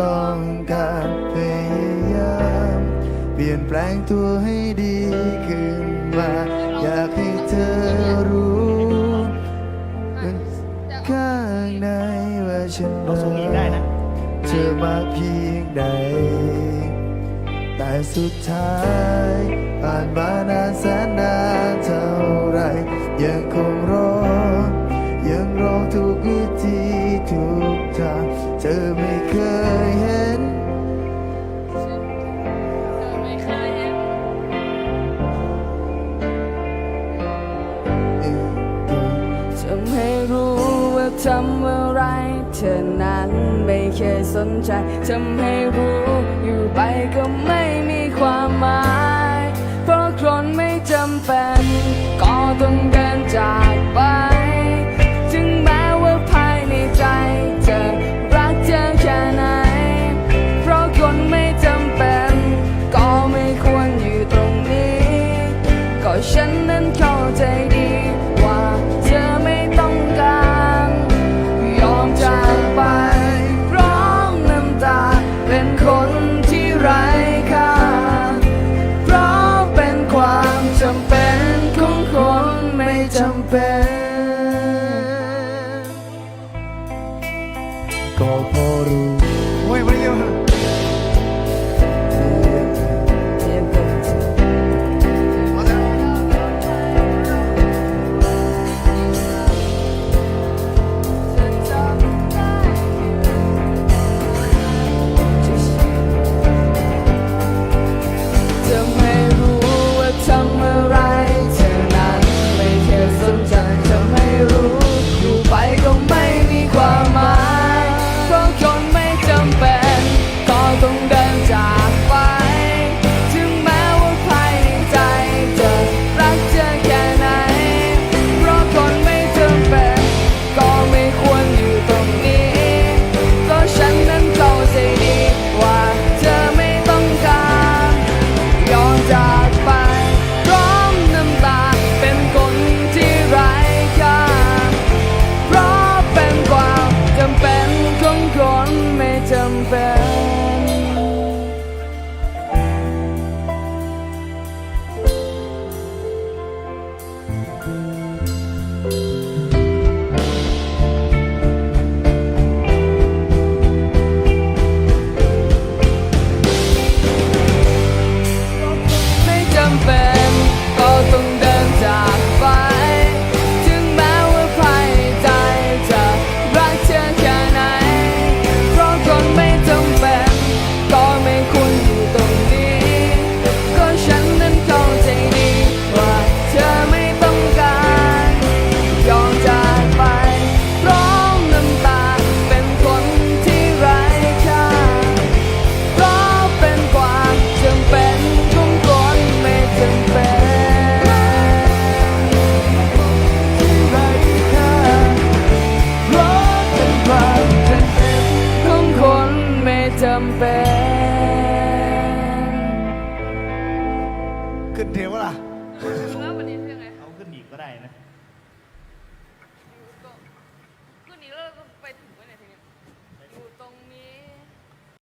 ต้องการพยายาม เปลี่ยนแปลงตัวให้ดีขึ้นมา อยากให้เธอรู้ข้างในว่าฉันรัเธอมาเพียงใด แต่สุดท้ายผ่านมานานแสนนาน ทำอะไรเธอนั้นไม่เคยสนใจทำให้รู้อยู่ไปก็ไม่มีความหมาย